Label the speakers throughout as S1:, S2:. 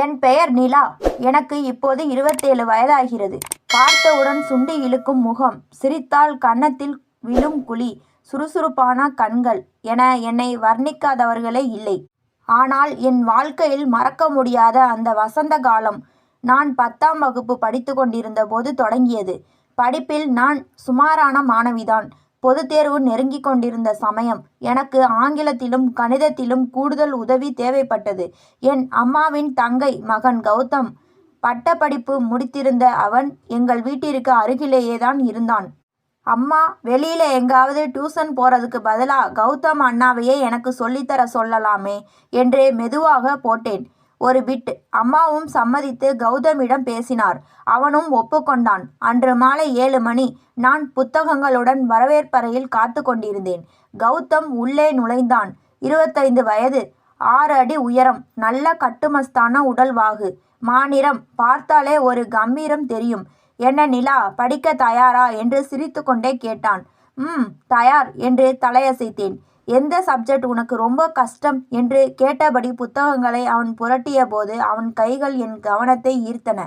S1: என் பெயர் நிலா. எனக்கு இப்போது இருபத்தேழு வயதாகிறது. பார்த்தவுடன் சுண்டி இழுக்கும் முகம் சிரித்தால் கன்னத்தில் விழும் குழி சுறுசுறுப்பான கண்கள் என என்னை வர்ணிக்காதவர்களே இல்லை. ஆனால் என் வாழ்க்கையில் மறக்க முடியாத அந்த வசந்த காலம் நான் பத்தாம் வகுப்பு படித்து கொண்டிருந்த போது தொடங்கியது. படிப்பில் நான் சுமாரான மாணவிதான். பொது தேர்வு நெருங்கிக் கொண்டிருந்த சமயம் எனக்கு ஆங்கிலத்திலும் கணிதத்திலும் கூடுதல் உதவி தேவைப்பட்டது. என் அம்மாவின் தங்கை மகன் கௌதம் பட்டப்படிப்பு முடித்திருந்த அவன் எங்கள் வீட்டிற்கு அருகிலேயே தான் இருந்தான். அம்மா வெளியில எங்காவது டியூஷன் போறதுக்கு பதிலாக கௌதம் அண்ணாவையே எனக்கு சொல்லித்தர சொல்லலாமே என்றே மெதுவாக போட்டேன். ஒரு பிட். அம்மாவும் சம்மதித்து கௌதமிடம் பேசினார். அவனும் ஒப்புக்கொண்டான். அன்று மாலை ஏழு மணி நான் புத்தகங்களுடன் வரவேற்பறையில் காத்து கொண்டிருந்தேன். கௌதம் உள்ளே நுழைந்தான். இருபத்தைந்து வயது. ஆறு அடி உயரம். நல்ல கட்டுமஸ்தான உடல்வாகு. மாநிறம் பார்த்தாலே ஒரு கம்பீரம் தெரியும். என்ன நிலா படிக்க தயாரா? என்று சிரித்துக்கொண்டே கேட்டான். ம் தயார் என்று தலையசைத்தேன். எந்த சப்ஜெக்ட் உனக்கு ரொம்ப கஷ்டம் என்று கேட்டபடி புத்தகங்களை அவன் புரட்டிய போது அவன் கைகள் என் கவனத்தை ஈர்த்தன.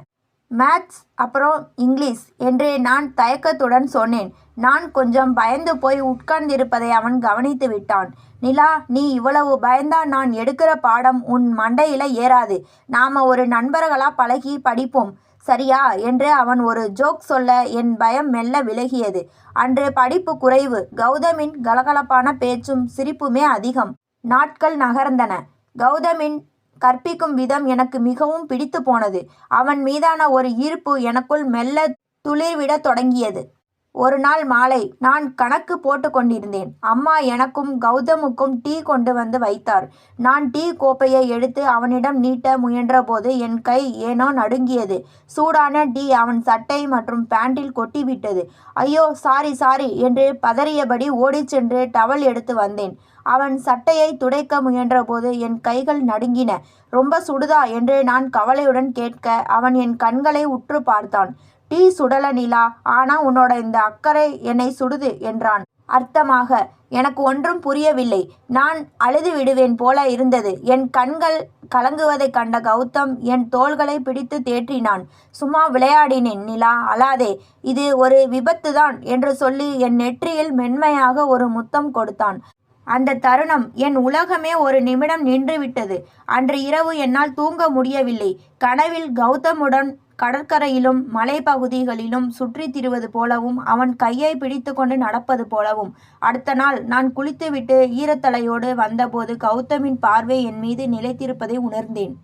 S1: மேத்ஸ் அப்புறம் இங்கிலீஷ் என்று நான் தயக்கத்துடன் சொன்னேன். நான் கொஞ்சம் பயந்து போய் உட்கார்ந்திருப்பதை அவன் கவனித்து விட்டான். நிலா நீ இவ்வளவு பயந்தா நான் எடுக்கிற பாடம் உன் மண்டையில ஏறாது. நாம ஒரு நண்பர்களா பழகி படிப்போம். சரியா? என்று அவன் ஒரு ஜோக் சொல்ல என் பயம் மெல்ல விலகியது. அன்று படிப்பு குறைவு. கௌதமின் கலகலப்பான பேச்சும் சிரிப்புமே அதிகம். நாட்கள் நகர்ந்தன. கௌதமின் கற்பிக்கும் விதம் எனக்கு மிகவும் பிடித்து போனது. அவன் மீதான ஒரு ஈர்ப்பு எனக்குள் மெல்ல துளிர்விடத் தொடங்கியது. ஒரு நாள் மாலை நான் கணக்கு போட்டு கொண்டிருந்தேன். அம்மா எனக்கும் கௌதமுக்கும் டீ கொண்டு வந்து வைத்தார். நான் டீ கோப்பையை எடுத்து அவனிடம் நீட்ட முயன்றபோது என் கை ஏனோ நடுங்கியது. சூடான டீ அவன் சட்டை மற்றும் பேண்டில் கொட்டிவிட்டது. ஐயோ சாரி சாரி என்று பதறியபடி ஓடிச் சென்று டவல் எடுத்து வந்தேன். அவன் சட்டையை துடைக்க முயன்றபோது என் கைகள் நடுங்கின. ரொம்ப சுடுதா என்று நான் கவலையுடன் கேட்க அவன் என் கண்களை உற்று பார்த்தான். டீ சுடல நிலா ஆனா உன்னோட இந்த அக்கறை என்னை சுடுது என்றான். அர்த்தமாக எனக்கு ஒன்றும் புரியவில்லை. நான் அழுது விடுவேன் போல இருந்தது. என் கண்கள் கலங்குவதைக் கண்ட கௌதம் என் தோள்களை பிடித்து தேற்றினான். சும்மா விளையாடினேன் நிலா அழாதே. இது ஒரு விபத்து தான் என்று சொல்லி என் நெற்றியில் மென்மையாக ஒரு முத்தம் கொடுத்தான். அந்த தருணம் என் உலகமே ஒரு நிமிடம் நின்றுவிட்டது. அன்று இரவு என்னால் தூங்க முடியவில்லை. கனவில் கௌதமுடன் கடற்கரையிலும் மலைப்பகுதிகளிலும் சுற்றித் திரிவது போலவும் அவன் கையை பிடித்துக்கொண்டு நடப்பது போலவும். அடுத்த நாள் நான் குளித்துவிட்டு ஈரத்தலையோடு வந்தபோது கௌதமின் பார்வை என் மீது நிலைத்திருப்பதை உணர்ந்தேன்.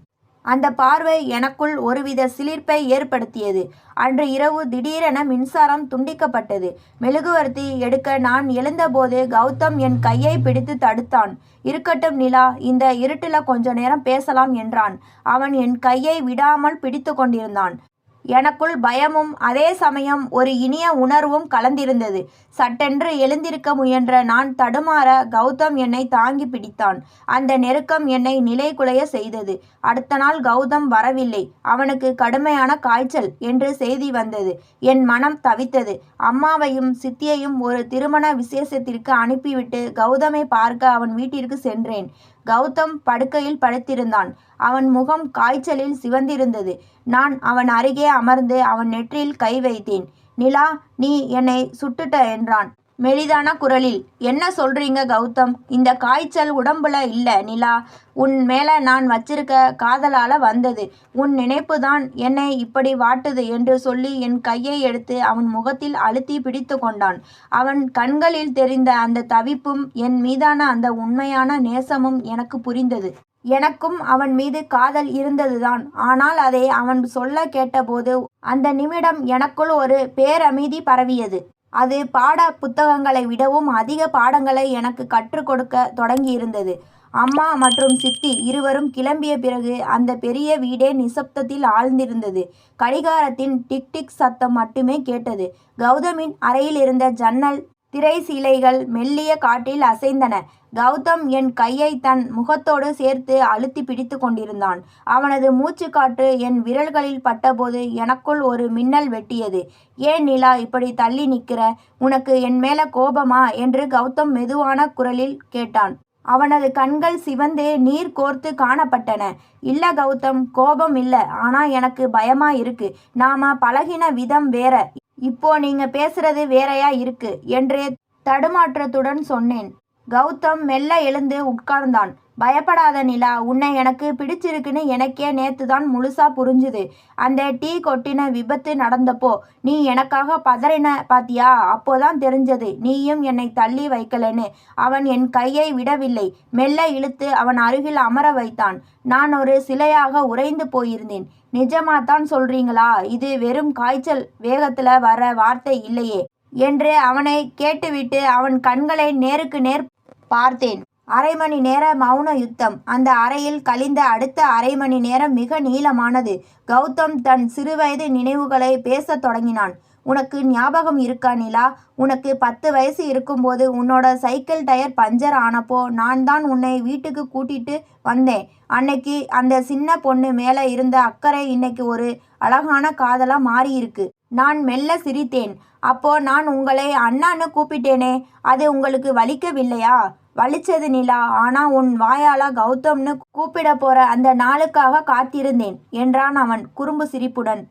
S1: அந்த பார்வை எனக்குள் ஒருவித சிலிர்ப்பை ஏற்படுத்தியது. அன்று இரவு திடீரென மின்சாரம் துண்டிக்கப்பட்டது. மெழுகுவர்த்தி எடுக்க நான் எழுந்தபோது கௌதம் என் கையை பிடித்து தடுத்தான். இருக்கட்டும் நிலா இந்த இருட்டில் கொஞ்ச நேரம் பேசலாம் என்றான். அவன் என் கையை விடாமல் பிடித்து கொண்டிருந்தான். எனக்குள் பயமும் அதே சமயம் ஒரு இனிய உணர்வும் கலந்திருந்தது. சட்டென்று எழுந்திருக்க முயன்ற நான் தடுமாற கௌதம் என்னை தாங்கி பிடித்தான். அந்த நெருக்கம் என்னை நிலைகுலைய செய்தது. அடுத்த நாள் கௌதம் வரவில்லை. அவனுக்கு கடுமையான காய்ச்சல் என்று செய்தி வந்தது. என் மனம் தவித்தது. அம்மாவையும் சித்தியையும் ஒரு திருமண விசேஷத்திற்கு அனுப்பிவிட்டு கௌதமை பார்க்க அவன் வீட்டிற்கு சென்றேன். கௌதம் படுக்கையில் படுத்திருந்தான். அவன் முகம் காய்ச்சலில் சிவந்திருந்தது. நான் அவன் அருகே அமர்ந்து அவன் நெற்றியில் கை வைத்தேன். நிலா நீ என்னை சுட்டுட்ட என்றான். மெலிதான குரலில் என்ன சொல்றீங்க கௌதம்? இந்த காய்ச்சல் உடம்புல இல்ல நிலா. உன் மேல நான் வச்சிருக்க காதலால வந்தது. உன் நினைப்பு தான் என்னை இப்படி வாட்டுது என்று சொல்லி என் கையை எடுத்து அவன் முகத்தில் அழுத்தி பிடித்து கொண்டான். அவன் கண்களில் தெரிந்த அந்த தவிப்பும் என் மீதான அந்த உண்மையான நேசமும் எனக்கு புரிந்தது. எனக்கும் அவன் மீது காதல் இருந்ததுதான். ஆனால் அதை அவன் சொல்ல கேட்டபோது அந்த நிமிடம் எனக்குள் ஒரு பேரமைதி பரவியது. அது பாட புத்தகங்களை விடவும் அதிக பாடங்களை எனக்கு கற்றுக் கொடுக்க தொடங்கியிருந்தது. அம்மா மற்றும் சித்தி இருவரும் கிளம்பிய பிறகு அந்த பெரிய வீடே நிசப்தத்தில் ஆழ்ந்திருந்தது. கடிகாரத்தின் டிக் டிக் சத்தம் மட்டுமே கேட்டது. கௌதமின் அறையில் இருந்த ஜன்னல் திரை சீலைகள் மெல்லிய காற்றில் அசைந்தன. கௌதம் என் கையை தன் முகத்தோடு சேர்த்து அழுத்தி பிடித்து கொண்டிருந்தான். அவனது மூச்சுக்காற்று என் விரல்களில் பட்டபோது எனக்குள் ஒரு மின்னல் வெட்டியது. ஏன் நிலா இப்படி தள்ளி நிற்கிற? உனக்கு என் மேல கோபமா? என்று கௌதம் மெதுவான குரலில் கேட்டான். அவனது கண்கள் சிவந்து நீர் கோர்த்து காணப்பட்டன. இல்ல கௌதம் கோபம் இல்ல. ஆனா எனக்கு பயமா இருக்கு. நாம பழகின விதம் வேற. இப்போ நீங்க பேசுறது வேறையா இருக்கு என்று தடுமாற்றத்துடன் சொன்னேன். கௌதம் மெல்ல எழுந்து உட்கார்ந்தான். பயப்படாத நிலா உன்னை எனக்கு பிடிச்சிருக்குன்னு எனக்கே நேத்து தான் முழுசா புரிஞ்சுது. அந்த டீ கொட்டின விபத்து நடந்தப்போ நீ எனக்காக பதறின பாத்தியா? அப்போதான் தெரிஞ்சது நீயும் என்னை தள்ளி வைக்கலன்னு. அவன் என் கையை விடவில்லை. மெல்ல இழுத்து அவன் அருகில் அமர வைத்தான். நான் ஒரு சிலையாக உறைந்து போயிருந்தேன். நிஜமாத்தான் சொல்றீங்களா? இது வெறும் காய்ச்சல் வேகத்துல வர வார்த்தை இல்லையே என்று அவனை கேட்டுவிட்டு அவன் கண்களை நேருக்கு நேர் பார்த்தேன். அரை மணி நேர மௌன யுத்தம். அந்த அறையில் கழிந்த அடுத்த அரை மணி நேரம் மிக நீளமானது. கௌதம் தன் சிறுவயது நினைவுகளை பேசத் தொடங்கினான். உனக்கு ஞாபகம் இருக்கா நிலா? உனக்கு பத்து வயசு இருக்கும்போது உன்னோட சைக்கிள் டயர் பஞ்சர் ஆனப்போ நான் தான் உன்னை வீட்டுக்கு கூட்டிட்டு வந்தேன். அன்னைக்கு அந்த சின்ன பொண்ணு மேலே இருந்த அக்கறை இன்னைக்கு ஒரு அழகான காதலாக மாறியிருக்கு. நான் மெல்ல சிரித்தேன். அப்போ நான் உங்களை அண்ணான்னு கூப்பிட்டேனே அது உங்களுக்கு வலிக்கவில்லையா? வலிச்சது நிலா ஆனா உன் வாயால கௌதம்னு கூப்பிட போற அந்த நாளுக்காக காத்திருந்தேன் என்றான் அவன் குறும்பு சிரிப்புடன்.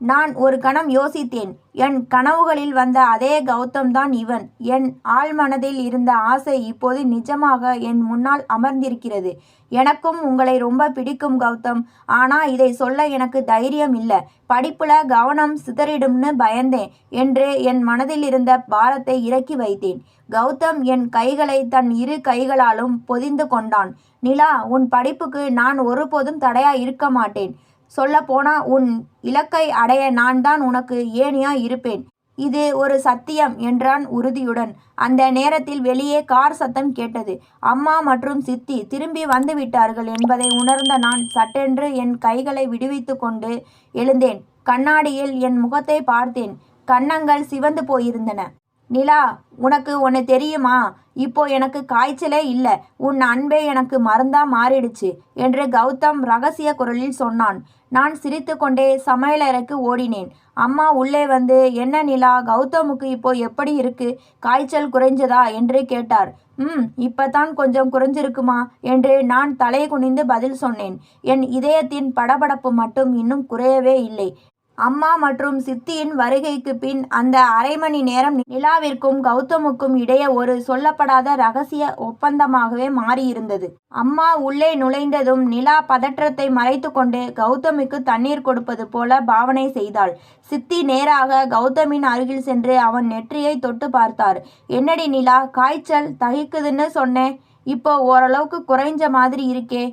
S1: நான் ஒரு கணம் யோசித்தேன். என் கனவுகளில் வந்த அதே கௌதம் தான் இவன். என் ஆழ்மனதில் இருந்த ஆசை இப்போது நிஜமாக என் முன்னால் அமர்ந்திருக்கிறது. எனக்கும் உங்களை ரொம்ப பிடிக்கும் கௌதம். ஆனால் இதை சொல்ல எனக்கு தைரியம் இல்லை. படிப்புல கவனம் சிதறிடும்னு பயந்தேன் என்று என் மனதில் இருந்த பாரத்தை இறக்கி வைத்தேன். கௌதம் என் கைகளை தன் இரு கைகளாலும் பொதிந்து கொண்டான். நிலா உன் படிப்புக்கு நான் ஒருபோதும் தடையா இருக்க மாட்டேன். சொல்லப்போனால் உன் இலக்கை அடைய நான் தான் உனக்கு ஏனியா இருப்பேன். இது ஒரு சத்தியம் என்றான் உறுதியுடன். அந்த நேரத்தில் வெளியே கார் சத்தம் கேட்டது. அம்மா மற்றும் சித்தி திரும்பி வந்து விட்டார்கள் என்பதை உணர்ந்த நான் சட்டென்று என் கைகளை விடுவித்து கொண்டு எழுந்தேன். கண்ணாடியில் என் முகத்தை பார்த்தேன். கன்னங்கள் சிவந்து போயிருந்தன. நிலா உனக்கு ஒன்று தெரியுமா? இப்போ எனக்கு காய்ச்சலே இல்லை. உன் அன்பே எனக்கு மருந்தா மாறிடுச்சு என்று கௌதம் ரகசிய குரலில் சொன்னான். நான் சிரித்துக்கொண்டே சமையலறைக்கு ஓடினேன். அம்மா உள்ளே வந்து என்ன நிலா கௌதமுக்கு இப்போ எப்படி இருக்கு? காய்ச்சல் குறைஞ்சதா? என்று கேட்டார். ம் இப்பதான் கொஞ்சம் குறைஞ்சிருக்குமா? என்று நான் தலை குனிந்து பதில் சொன்னேன். என் இதயத்தின் படபடப்பு மட்டும் இன்னும் குறையவே இல்லை. அம்மா மற்றும் சித்தியின் வருகைக்கு பின் அந்த அரை மணி நேரம் நிலாவிற்கும் கௌதமுக்கும் இடையே ஒரு சொல்லப்படாத ரகசிய ஒப்பந்தமாகவே மாறியிருந்தது. அம்மா உள்ளே நுழைந்ததும் நிலா பதற்றத்தை மறைத்து கொண்டு கௌதமுக்கு தண்ணீர் கொடுப்பது போல பாவனை செய்தாள். சித்தி நேராக கௌதமின் அருகில் சென்று அவன் நெற்றியை தொட்டு பார்த்தார். என்னடி நிலா காய்ச்சல் தகிக்குதுன்னு சொன்னேன் இப்போ ஓரளவுக்கு குறைஞ்ச மாதிரி இருக்கே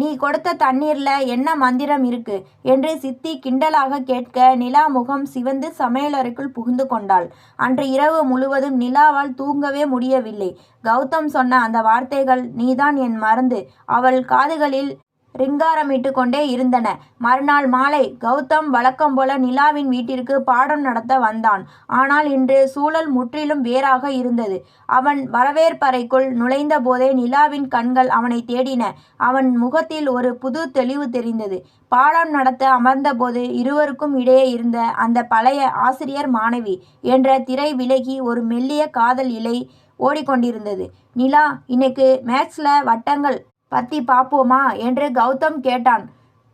S1: நீ கொடுத்த தண்ணீர்ல என்ன மந்திரம் இருக்கு? என்று சித்தி கிண்டலாக கேட்க நிலா முகம் சிவந்து சமையலறைக்குள் புகுந்து கொண்டாள். அன்று இரவு முழுவதும் நிலாவால் தூங்கவே முடியவில்லை. கௌதம் சொன்ன அந்த வார்த்தைகள் நீதான் என் மருந்து. அவள் காதுகளில் ரிங்காரமிட்டு கொண்டே இருந்தன. மறுநாள் மாலை கௌதம் வழக்கம் போல நிலாவின் வீட்டிற்கு பாடம் நடத்த வந்தான். ஆனால் இன்று சூழல் முற்றிலும் வேறாக இருந்தது. அவன் வரவேற்பறைக்குள் நுழைந்த போதே நிலாவின் கண்கள் அவனை தேடின. அவன் முகத்தில் ஒரு புது தெளிவு தெரிந்தது. பாடம் நடத்த அமர்ந்தபோது இருவருக்கும் இடையே இருந்த அந்த பழைய ஆசிரியர் மாணவி என்ற திரை விலகி ஒரு மெல்லிய காதல் இலை ஓடிக்கொண்டிருந்தது. நிலா இன்னைக்கு மேக்ஸில் வட்டங்கள் பத்தி பார்ப்போமா என்று கௌதம் கேட்டான்.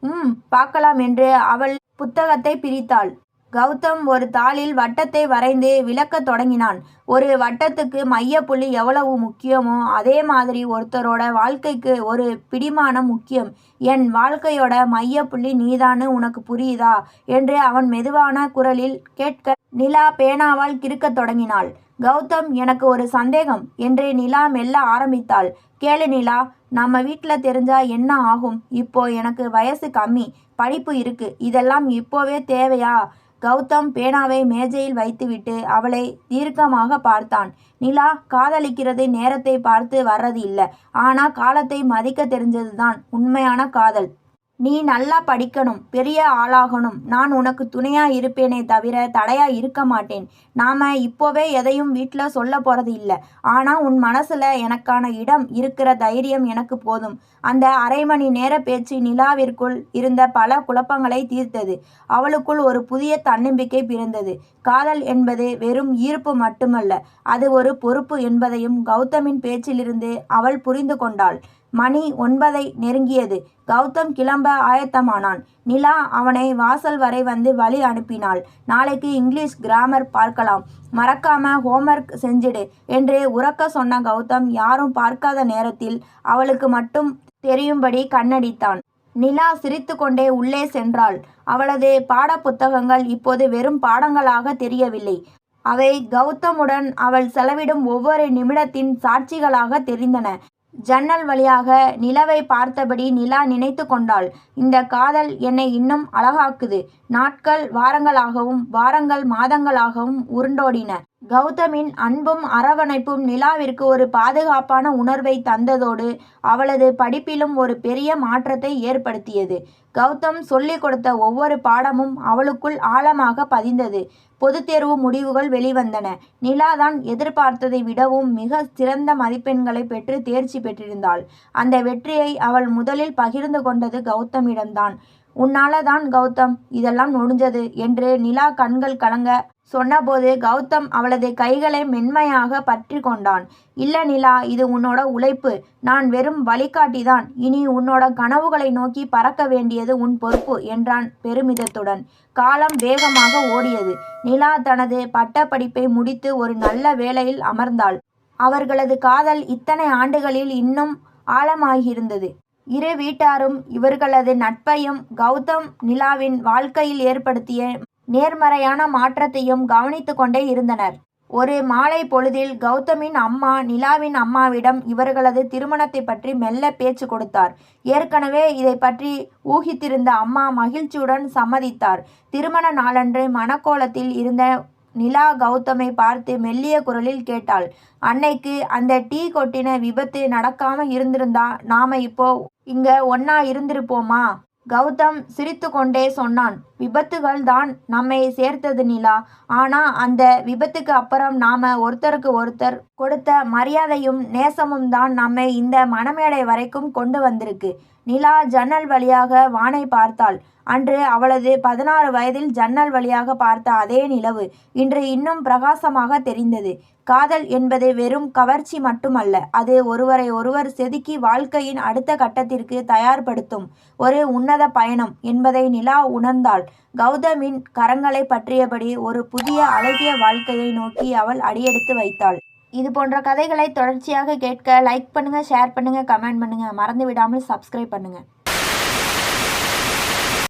S1: ம் பார்க்கலாம் என்று அவள் புத்தகத்தை பிரித்தாள். கௌதம் ஒரு தாளில் வட்டத்தை வரைந்து விளக்கத் தொடங்கினான். ஒரு வட்டத்துக்கு மையப்புள்ளி எவ்வளவு முக்கியமோ அதே மாதிரி ஒருத்தரோட வாழ்க்கைக்கு ஒரு பிடிமானம் முக்கியம். என் வாழ்க்கையோட மையப்புள்ளி நீதான்னு உனக்கு புரியுதா? என்று அவன் மெதுவான குரலில் கேட்க நிலா பேனாவால் கிறுக்கத் தொடங்கினாள். கௌதம் எனக்கு ஒரு சந்தேகம் என்று நிலா மெல்ல ஆரம்பித்தாள். கேளு நிலா நம்ம வீட்டில் தெரிஞ்சா என்ன ஆகும்? இப்போ எனக்கு வயசு கம்மி படிப்பு இருக்கு இதெல்லாம் இப்போவே தேவையா கௌதம் பேனாவை மேஜையில் வைத்துவிட்டு அவளை தீர்க்கமாக பார்த்தான். நிலா காதலிக்கிறது நேரத்தை பார்த்து வர்றது இல்லை ஆனால் காலத்தை மதிக்க தெரிஞ்சதுதான் உண்மையான காதல். நீ நல்லா படிக்கணும் பெரிய ஆளாகணும். நான் உனக்கு துணையா இருப்பேனே தவிர தடையா இருக்க மாட்டேன். நாம இப்போவே எதையும் வீட்டில் சொல்ல போறது இல்லை. ஆனா உன் மனசுல எனக்கான இடம் இருக்கிற தைரியம் எனக்கு போதும். அந்த அரை மணி நேர பேச்சு நிலாவிற்குள் இருந்த பல குழப்பங்களை தீர்த்தது. அவளுக்குள் ஒரு புதிய தன்னம்பிக்கை பிறந்தது. காதல் என்பது வெறும் ஈர்ப்பு மட்டுமல்ல அது ஒரு பொறுப்பு என்பதையும் கௌதமின் பேச்சிலிருந்து அவள் புரிந்து கொண்டாள். மணி ஒன்பதை நெருங்கியது. கௌதம் கிளம்ப ஆயத்தமானான். நிலா அவனை வாசல் வரை வந்து வழி அனுப்பினாள். நாளைக்கு இங்கிலீஷ் கிராமர் பார்க்கலாம். மறக்காம ஹோம்ஒர்க் செஞ்சிடு என்று உறக்க சொன்ன கௌதம் யாரும் பார்க்காத நேரத்தில் அவளுக்கு மட்டும் தெரியும்படி கண்ணடித்தான். நிலா சிரித்துக்கொண்டே உள்ளே சென்றாள். அவளது பாடப்புத்தகங்கள் இப்போது வெறும் பாடங்களாக தெரியவில்லை. அவை கௌதமுடன் அவள் செலவிடும் ஒவ்வொரு நிமிடத்தின் சாட்சிகளாக தெரிந்தன. ஜன்னல் வழியாக நிலவை பார்த்தபடி நிலா நினைத்து கொண்டாள். இந்த காதல் என்னை இன்னும் அழகாக்குது. நாட்கள் வாரங்களாகவும் வாரங்கள் மாதங்களாகவும் உருண்டோடின. கௌதமின் அன்பும் அரவணைப்பும் நிலாவிற்கு ஒரு பாதுகாப்பான உணர்வை தந்ததோடு அவளது படிப்பிலும் ஒரு பெரிய மாற்றத்தை ஏற்படுத்தியது. கௌதம் சொல்லிக் கொடுத்த ஒவ்வொரு பாடமும் அவளுக்குள் ஆழமாக பதிந்தது. பொதுத் தேர்வு முடிவுகள் வெளிவந்தன. நிலாதான் எதிர்பார்த்ததை விடவும் மிக சிறந்த மதிப்பெண்களை பெற்று தேர்ச்சி பெற்றிருந்தாள். அந்த வெற்றியை அவள் முதலில் பகிர்ந்து கொண்டது கௌதமிடம்தான். உன்னால தான் கௌதம் இதெல்லாம் நொடிஞ்சது என்று நிலா கண்கள் கலங்க சொன்னபோது கௌதம் அவளது கைகளை மென்மையாக பற்றி கொண்டான். இல்ல நிலா இது உன்னோட உழைப்பு. நான் வெறும் வழிகாட்டிதான். இனி உன்னோட கனவுகளை நோக்கி பறக்க வேண்டியது உன் பொறுப்பு என்றான் பெருமிதத்துடன். காலம் வேகமாக ஓடியது. நிலா தனது பட்டப்படிப்பை முடித்து ஒரு நல்ல வேலையில் அமர்ந்தாள். அவர்களது காதல் இத்தனை ஆண்டுகளில் இன்னும் ஆழமாகியிருந்தது. இரு வீட்டாரும் இவர்களது நட்பையும் கௌதம் நிலாவின் வாழ்க்கையில் ஏற்படுத்திய நேர்மறையான மாற்றத்தையும் கவனித்து கொண்டே இருந்தனர். ஒரு மாலை பொழுதில் கௌதமின் அம்மா நிலாவின் அம்மாவிடம் இவர்களது திருமணத்தை பற்றி மெல்ல பேச்சு கொடுத்தார். ஏற்கனவே இதை பற்றி ஊகித்திருந்த அம்மா மகிழ்ச்சியுடன் சம்மதித்தார். திருமண நாளன்று மணக்கோலத்தில் இருந்த நிலா கௌதமை பார்த்து மெல்லிய குரலில் கேட்டாள். அன்னைக்கு அந்த டீ கொட்டின விபத்து நடக்காம இருந்திருந்தா நாம இப்போ இங்க ஒன்னா இருந்திருப்போமா? கௌதம் சிரித்துக்கொண்டே சொன்னான் விபத்துகள் தான் நம்மை சேர்த்தது நிலா. ஆனா அந்த விபத்துக்கு அப்புறம் நாம ஒருத்தருக்கு ஒருத்தர் கொடுத்த மரியாதையும் நேசமும் தான் நம்மை இந்த மணமேடை வரைக்கும் கொண்டு வந்திருக்கு. நிலா ஜன்னல் வழியாக வானை பார்த்தாள். அன்று அவளது பதினாறு வயதில் ஜன்னல் வழியாக பார்த்த அதே நிலவு இன்று இன்னும் பிரகாசமாக தெரிந்தது. காதல் என்பது வெறும் கவர்ச்சி மட்டுமல்ல அது ஒருவரை ஒருவர் செதுக்கி வாழ்க்கையின் அடுத்த கட்டத்திற்கு தயார்படுத்தும் ஒரு உன்னத பயணம் என்பதை நிலா உணர்ந்தாள். கௌதமின் கரங்களை பற்றியபடி ஒரு புதிய அழகிய வாழ்க்கையை நோக்கி அவள் அடியெடுத்து வைத்தாள். இது போன்ற கதைகளை தொடர்ச்சியாக கேட்க லைக் பண்ணுங்கள் ஷேர் பண்ணுங்கள் கமெண்ட் பண்ணுங்கள் மறந்து விடாமல் சப்ஸ்கிரைப் பண்ணுங்கள்